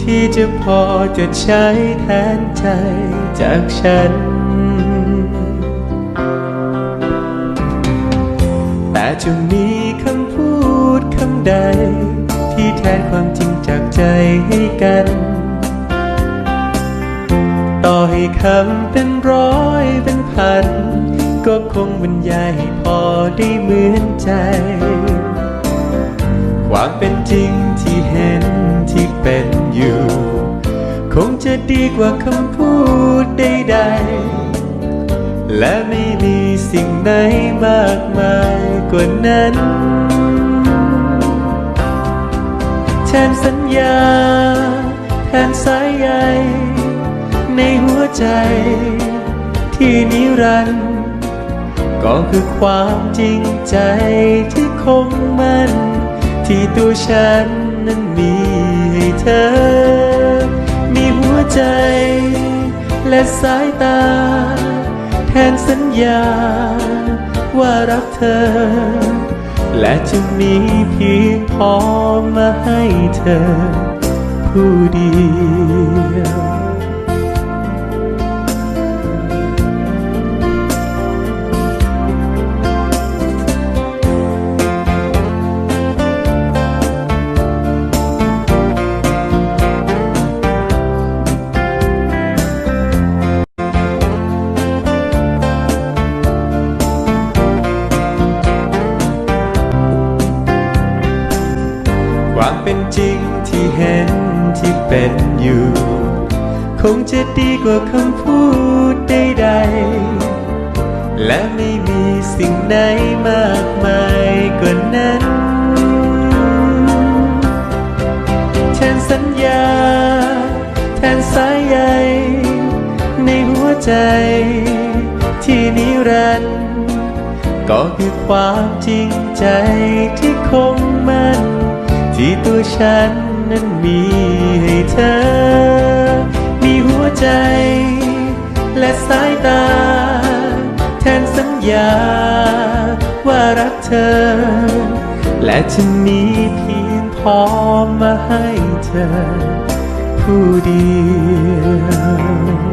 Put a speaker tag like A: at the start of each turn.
A: ที่จะพอจะใช้แทนใจจากฉัน แต่จะมีคำพูดคำใด ที่แทนความจริงจากใจให้กัน ต่อให้คำเป็นร้อยเป็นพัน ก็คงบรรยายให้พอได้เหมือนใจ ความเป็นจริง จะดีกว่าคำพูดใดๆ และไม่มีสิ่งไหนมากมายกว่านั้นแทนสัญญาแทนสายใยในหัวใจ ที่นิรันดร์ก็คือความจริงใจที่คงมันที่ตัวฉันนั้นมีให้เธอ ใจ และสายตา แทนสัญญา ว่ารักเธอ และจะมีเพียงพอมาให้เธอ ผู้เดียว ความเป็นจริงที่เห็นที่เป็นอยู่ คงจะดีกว่าคำพูดใดๆ และไม่มีสิ่งไหนมากมายกว่านั้น แทนสัญญา แทนสายใยในหัวใจที่นิรันดร์ก็คือความจริงใจที่คงมั่น ที่ตัวฉันนั้นมีให้เธอ มีหัวใจ และสายตา แทนสัญญา ว่ารักเธอ และจะมีเพียงพอมาให้เธอ ผู้เดียว